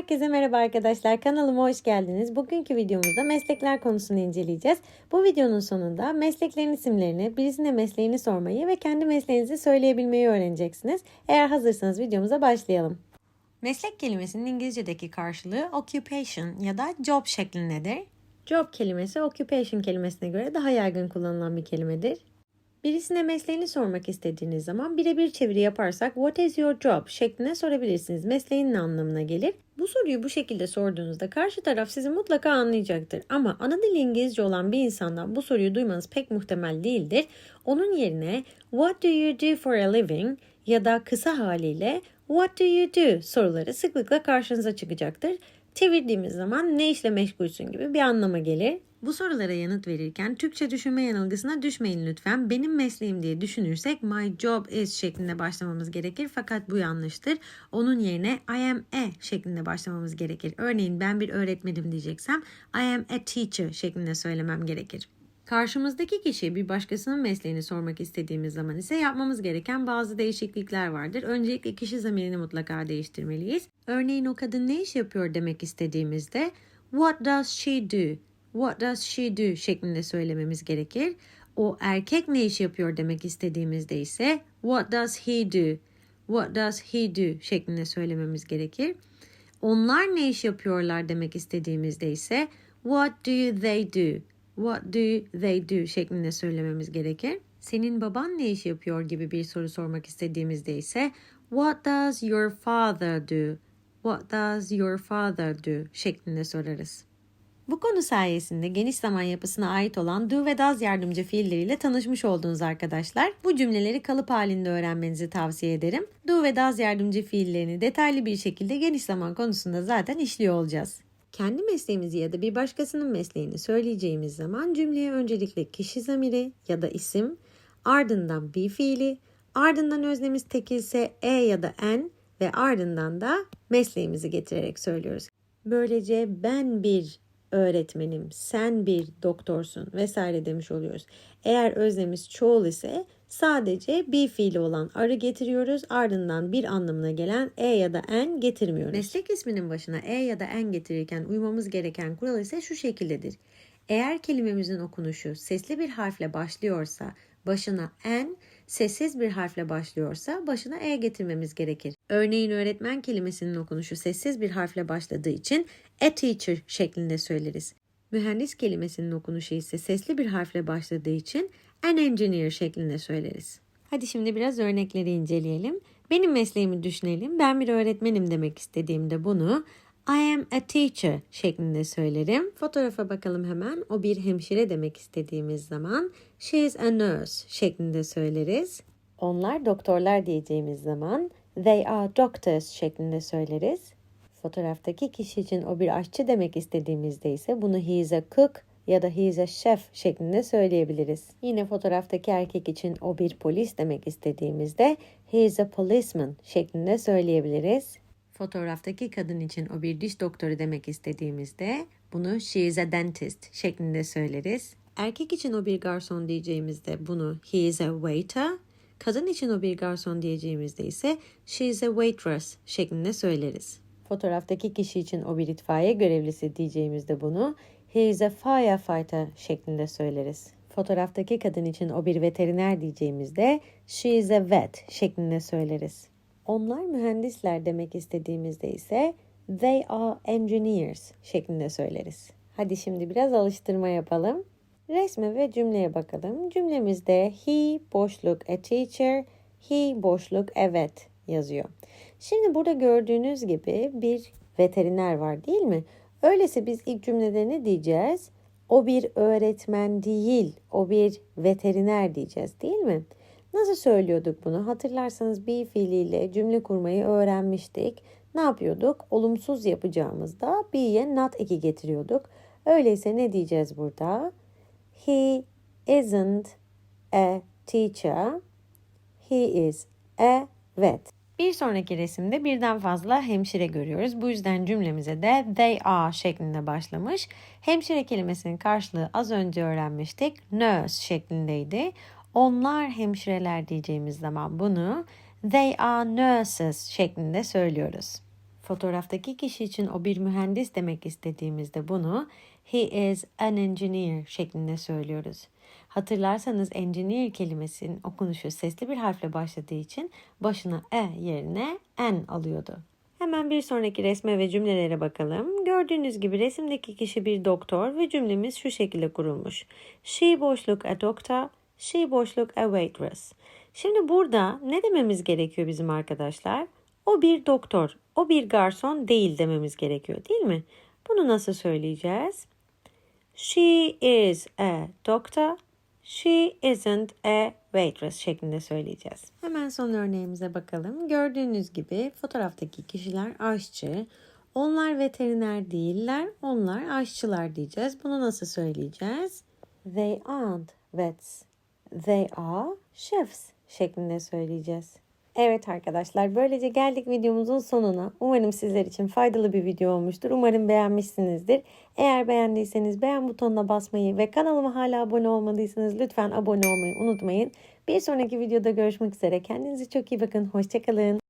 Herkese merhaba arkadaşlar. Kanalıma hoş geldiniz. Bugünkü videomuzda meslekler konusunu inceleyeceğiz. Bu videonun sonunda mesleklerin isimlerini, birisine mesleğini sormayı ve kendi mesleğinizi söyleyebilmeyi öğreneceksiniz. Eğer hazırsanız videomuza başlayalım. Meslek kelimesinin İngilizce'deki karşılığı occupation ya da job şeklindedir. Job kelimesi occupation kelimesine göre daha yaygın kullanılan bir kelimedir. Birisine mesleğini sormak istediğiniz zaman birebir çeviri yaparsak what is your job şeklinde sorabilirsiniz. Mesleğin ne anlamına gelir? Bu soruyu bu şekilde sorduğunuzda karşı taraf sizi mutlaka anlayacaktır. Ama ana dili İngilizce olan bir insandan bu soruyu duymanız pek muhtemel değildir. Onun yerine what do you do for a living ya da kısa haliyle what do you do soruları sıklıkla karşınıza çıkacaktır. Çevirdiğimiz zaman ne işle meşgulsün gibi bir anlama gelir. Bu sorulara yanıt verirken Türkçe düşünme yanılgısına düşmeyin lütfen. Benim mesleğim diye düşünürsek my job is şeklinde başlamamız gerekir fakat bu yanlıştır. Onun yerine I am a şeklinde başlamamız gerekir. Örneğin ben bir öğretmenim diyeceksem I am a teacher şeklinde söylemem gerekir. Karşımızdaki kişiye bir başkasının mesleğini sormak istediğimiz zaman ise yapmamız gereken bazı değişiklikler vardır. Öncelikle kişi zamirini mutlaka değiştirmeliyiz. Örneğin o kadın ne iş yapıyor demek istediğimizde what does she do? What does she do şeklinde söylememiz gerekir. O erkek ne iş yapıyor demek istediğimizde ise what does he do? What does he do şeklinde söylememiz gerekir. Onlar ne iş yapıyorlar demek istediğimizde ise what do they do? What do they do şeklinde söylememiz gerekir. Senin baban ne iş yapıyor gibi bir soru sormak istediğimizde ise what does your father do? What does your father do şeklinde sorarız. Bu konu sayesinde geniş zaman yapısına ait olan do ve does yardımcı fiilleriyle tanışmış oldunuz arkadaşlar. Bu cümleleri kalıp halinde öğrenmenizi tavsiye ederim. Do ve does yardımcı fiillerini detaylı bir şekilde geniş zaman konusunda zaten işliyor olacağız. Kendi mesleğimizi ya da bir başkasının mesleğini söyleyeceğimiz zaman cümleye öncelikle kişi zamiri ya da isim, ardından be fiili, ardından öznemiz tekilse e ya da en ve ardından da mesleğimizi getirerek söylüyoruz. Böylece ben bir öğretmenim, sen bir doktorsun vesaire demiş oluyoruz. Eğer öznemiz çoğul ise sadece bir fiili olan arı getiriyoruz. Ardından bir anlamına gelen e ya da en getirmiyoruz. Meslek isminin başına e ya da en getirirken uymamız gereken kural ise şu şekildedir. Eğer kelimemizin okunuşu sesli bir harfle başlıyorsa başına en, sessiz bir harfle başlıyorsa başına e getirmemiz gerekir. Örneğin öğretmen kelimesinin okunuşu sessiz bir harfle başladığı için a teacher şeklinde söyleriz. Mühendis kelimesinin okunuşu ise sesli bir harfle başladığı için an engineer şeklinde söyleriz. Hadi şimdi biraz örnekleri inceleyelim. Benim mesleğimi düşünelim. Ben bir öğretmenim demek istediğimde bunu I am a teacher şeklinde söylerim. Fotoğrafa bakalım hemen. O bir hemşire demek istediğimiz zaman she is a nurse şeklinde söyleriz. Onlar doktorlar diyeceğimiz zaman they are doctors şeklinde söyleriz. Fotoğraftaki kişi için o bir aşçı demek istediğimizde ise bunu he is a cook ya da he is a chef şeklinde söyleyebiliriz. Yine fotoğraftaki erkek için o bir polis demek istediğimizde he is a policeman şeklinde söyleyebiliriz. Fotoğraftaki kadın için o bir diş doktoru demek istediğimizde bunu she is a dentist şeklinde söyleriz. Erkek için o bir garson diyeceğimizde bunu he is a waiter. Kadın için o bir garson diyeceğimizde ise she is a waitress şeklinde söyleriz. Fotoğraftaki kişi için o bir itfaiye görevlisi diyeceğimizde bunu he is a firefighter şeklinde söyleriz. Fotoğraftaki kadın için o bir veteriner diyeceğimizde she is a vet şeklinde söyleriz. Onlar mühendisler demek istediğimizde ise they are engineers şeklinde söyleriz. Hadi şimdi biraz alıştırma yapalım. Resme ve cümleye bakalım. Cümlemizde he boşluk a teacher, he boşluk evet yazıyor. Şimdi burada gördüğünüz gibi bir veteriner var değil mi? Öyleyse biz ilk cümlede ne diyeceğiz? O bir öğretmen değil, o bir veteriner diyeceğiz değil mi? Nasıl söylüyorduk bunu? Hatırlarsanız be fiiliyle cümle kurmayı öğrenmiştik. Ne yapıyorduk? Olumsuz yapacağımızda be'ye not eki getiriyorduk. Öyleyse ne diyeceğiz burada? He isn't a teacher. He is a vet. Bir sonraki resimde birden fazla hemşire görüyoruz. Bu yüzden cümlemize de they are şeklinde başlamış. Hemşire kelimesinin karşılığı az önce öğrenmiştik. Nurse şeklindeydi. Onlar hemşireler diyeceğimiz zaman bunu they are nurses şeklinde söylüyoruz. Fotoğraftaki kişi için o bir mühendis demek istediğimizde bunu he is an engineer şeklinde söylüyoruz. Hatırlarsanız engineer kelimesinin okunuşu sesli bir harfle başladığı için başına e yerine n alıyordu. Hemen bir sonraki resme ve cümlelere bakalım. Gördüğünüz gibi resimdeki kişi bir doktor ve cümlemiz şu şekilde kurulmuş. She boşluk a doctor, she boşluk a waitress. Şimdi burada ne dememiz gerekiyor bizim arkadaşlar? O bir doktor, o bir garson değil dememiz gerekiyor değil mi? Bunu nasıl söyleyeceğiz? She is a doctor, she isn't a waitress şeklinde söyleyeceğiz. Hemen son örneğimize bakalım. Gördüğünüz gibi fotoğraftaki kişiler aşçı. Onlar veteriner değiller, onlar aşçılar diyeceğiz. Bunu nasıl söyleyeceğiz? They aren't vets. They are chefs şeklinde söyleyeceğiz. Evet arkadaşlar böylece geldik videomuzun sonuna. Umarım sizler için faydalı bir video olmuştur. Umarım beğenmişsinizdir. Eğer beğendiyseniz beğen butonuna basmayı ve kanalıma hala abone olmadıysanız lütfen abone olmayı unutmayın. Bir sonraki videoda görüşmek üzere. Kendinize çok iyi bakın. Hoşçakalın.